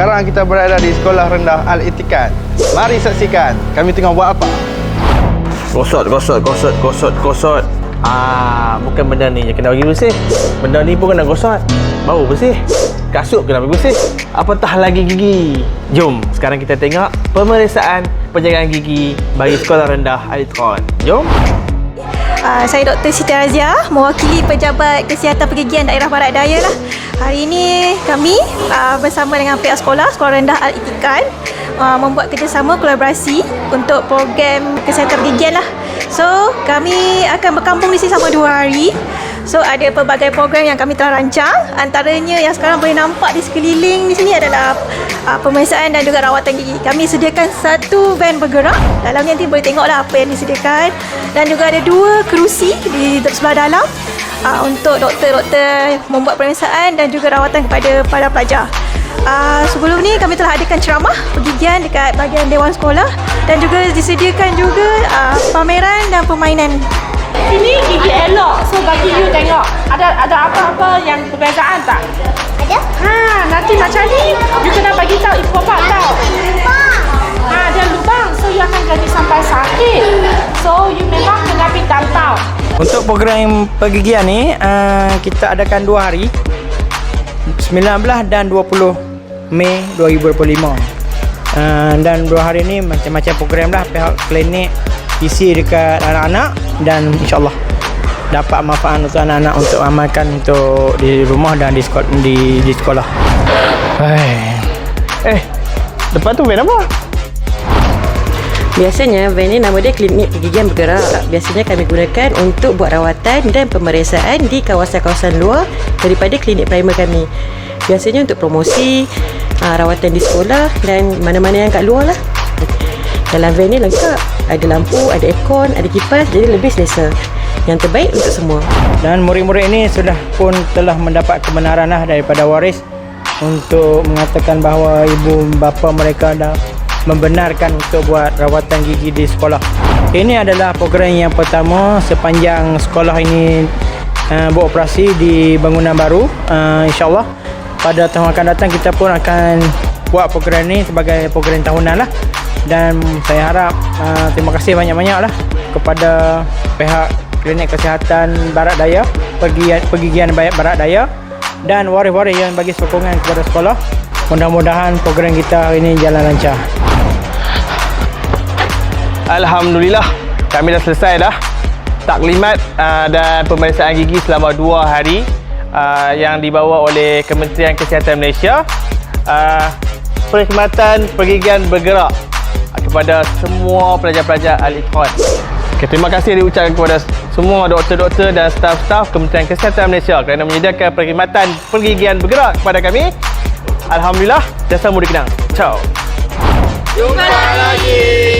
Sekarang kita berada di Sekolah Rendah Al-Itikan. Mari saksikan kami tengah buat apa. Gosot, gosot, gosot, gosot, gosot. Ah, bukan benda ni yang kena bagi bersih. Benda ni pun kena gosot. Bau bersih. Kasut kena bagi bersih. Apatah lagi gigi. Jom, sekarang kita tengok pemeriksaan penjagaan gigi bagi sekolah rendah Alitron. Jom. Uh, saya Dr. Siti Razia, mewakili Pejabat Kesihatan Pergigian Daerah Barat Daya lah. Hari ini kami uh, bersama dengan pihak sekolah, Sekolah Rendah Al-Itikan uh, membuat kerjasama kolaborasi untuk program kesihatan pergigian lah. So, kami akan berkampung di sini selama dua hari. So, ada pelbagai program yang kami telah rancang. Antaranya yang sekarang boleh nampak di sekeliling di sini adalah uh, pemeriksaan dan juga rawatan gigi. Kami sediakan satu van bergerak. Dalamnya nanti boleh tengoklah apa yang disediakan. Dan juga ada dua kerusi di sebelah dalam uh, untuk doktor-doktor membuat pemeriksaan dan juga rawatan kepada para pelajar. Uh, sebelum ni kami telah adakan ceramah pergigian dekat bahagian Dewan Sekolah dan juga disediakan juga uh, pameran dan permainan Sini gigi elok. So bagi you tengok. Ada ada apa-apa yang perbezaan tak? Ada? Ha, nanti macam ni you kena bagi tahu ibu bapa tahu. Ha, ada lubang. So you akan jadi sampai sakit. So you memang kena pergi tahu. Untuk program pergigian ni uh, kita adakan dua hari 19 dan 20 Mei 2025 uh, dan dua hari ni macam-macam program lah pihak klinik isi dekat anak-anak dan insyaAllah dapat manfaat untuk anak-anak untuk amalkan untuk di rumah dan di sekolah, di, di sekolah. Hai. Eh, depan tu van apa? Biasanya van ni nama dia klinik pergigian bergerak. Biasanya kami gunakan untuk buat rawatan dan pemeriksaan di kawasan-kawasan luar daripada klinik primer kami. Biasanya untuk promosi, aa, rawatan di sekolah dan mana-mana yang kat luar lah. Dalam van ni lengkap. Ada lampu, ada aircon, ada kipas jadi lebih selesa. Yang terbaik untuk semua. Dan murid-murid ini sudah pun telah mendapat kebenaran lah daripada waris untuk mengatakan bahawa ibu bapa mereka dah membenarkan untuk buat rawatan gigi di sekolah. Ini adalah program yang pertama sepanjang sekolah ini uh, beroperasi di bangunan baru. Uh, InsyaAllah pada tahun akan datang kita pun akan buat program ini sebagai program tahunan lah. Dan saya harap uh, terima kasih banyak-banyak lah kepada pihak Klinik Kesihatan Barat Daya, Pergigian, Pergigian Barat Daya dan waris-waris yang bagi sokongan kepada sekolah. Mudah-mudahan program kita hari ini jalan lancar. Alhamdulillah, kami dah selesai dah taklimat uh, dan pemeriksaan gigi selama dua hari uh, yang dibawa oleh Kementerian Kesihatan Malaysia. Uh, perkhidmatan pergigian bergerak kepada semua pelajar-pelajar Al-Ikhwan. Okay, terima kasih diucapkan kepada semua doktor-doktor dan staf-staf Kementerian Kesihatan Malaysia kerana menyediakan perkhidmatan pergigian bergerak kepada kami. Alhamdulillah, jasa mudah kenang. Ciao. Jumpa lagi.